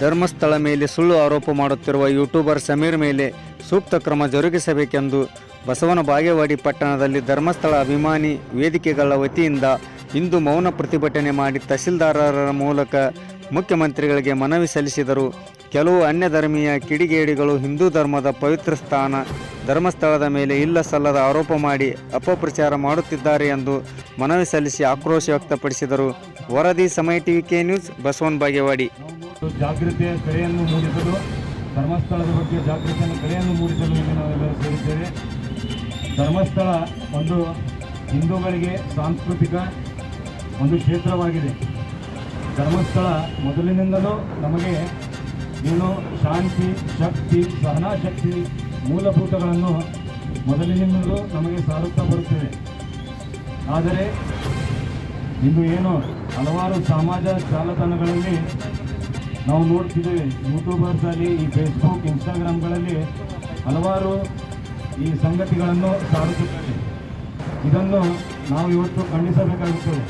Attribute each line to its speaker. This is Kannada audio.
Speaker 1: ಧರ್ಮಸ್ಥಳ ಮೇಲೆ ಸುಳ್ಳು ಆರೋಪ ಮಾಡುತ್ತಿರುವ ಯೂಟ್ಯೂಬರ್ ಸಮೀರ್ ಮೇಲೆ ಸೂಕ್ತ ಕ್ರಮ ಜರುಗಿಸಬೇಕೆಂದು ಬಸವನ ಬಾಗೇವಾಡಿ ಪಟ್ಟಣದಲ್ಲಿ ಧರ್ಮಸ್ಥಳ ಅಭಿಮಾನಿ ವೇದಿಕೆಗಳ ವತಿಯಿಂದ ಇಂದು ಮೌನ ಪ್ರತಿಭಟನೆ ಮಾಡಿ ತಹಸೀಲ್ದಾರರ ಮೂಲಕ ಮುಖ್ಯಮಂತ್ರಿಗಳಿಗೆ ಮನವಿ ಸಲ್ಲಿಸಿದರು. ಕೆಲವು ಅನ್ಯ ಧರ್ಮೀಯ ಕಿಡಿಗೇಡಿಗಳು ಹಿಂದೂ ಧರ್ಮದ ಪವಿತ್ರ ಸ್ಥಾನ ಧರ್ಮಸ್ಥಳದ ಮೇಲೆ ಇಲ್ಲ ಸಲ್ಲದ ಆರೋಪ ಮಾಡಿ ಅಪಪ್ರಚಾರ ಮಾಡುತ್ತಿದ್ದಾರೆ ಎಂದು ಮನವಿ ಸಲ್ಲಿಸಿ ಆಕ್ರೋಶ ವ್ಯಕ್ತಪಡಿಸಿದರು. ವರದಿ ಸಮಯ TV K news, Basavana Bagewadi.
Speaker 2: ಜಾಗೃತಿಯ ಕರೆಯನ್ನು ಮೂಡಿಸಲು, ಧರ್ಮಸ್ಥಳದ ಬಗ್ಗೆ ಜಾಗೃತಿಯನ್ನು ಕರೆಯನ್ನು ಮೂಡಿಸಲು ಇಲ್ಲಿ ನಾವೆಲ್ಲರೂ ಸೇರಿದ್ದೇವೆ. ಧರ್ಮಸ್ಥಳ ಒಂದು ಹಿಂದೂಗಳಿಗೆ ಸಾಂಸ್ಕೃತಿಕ ಒಂದು ಕ್ಷೇತ್ರವಾಗಿದೆ. ಧರ್ಮಸ್ಥಳ ಮೊದಲಿನಿಂದಲೂ ನಮಗೆ ಏನು ಶಾಂತಿ, ಶಕ್ತಿ, ಸಹನಾಶಕ್ತಿ ಮೂಲಭೂತಗಳನ್ನು ಮೊದಲಿನಿಂದಲೂ ನಮಗೆ ಸಾರುತ್ತಾ ಬರುತ್ತೇವೆ. ಆದರೆ ಇಂದು ಏನು ಹಲವಾರು ಸಮಾಜ ಜಾಲತಾಣಗಳಲ್ಲಿ ನಾವು ನೋಡ್ತಿದ್ದೇವೆ ಯೂಟ್ಯೂಬರ್ಸ್ ಅಲ್ಲಿ ಈ ಫೇಸ್ಬುಕ್ ಇನ್ಸ್ಟಾಗ್ರಾಮ್ಗಳಲ್ಲಿ ಹಲವಾರು ಈ ಸಂಗತಿಗಳನ್ನು ಸಾರುತ್ತಿದ್ದಾರೆ. ಇದನ್ನು ನಾವು ಇವತ್ತು ಖಂಡಿಸಬೇಕಾಗುತ್ತದೆ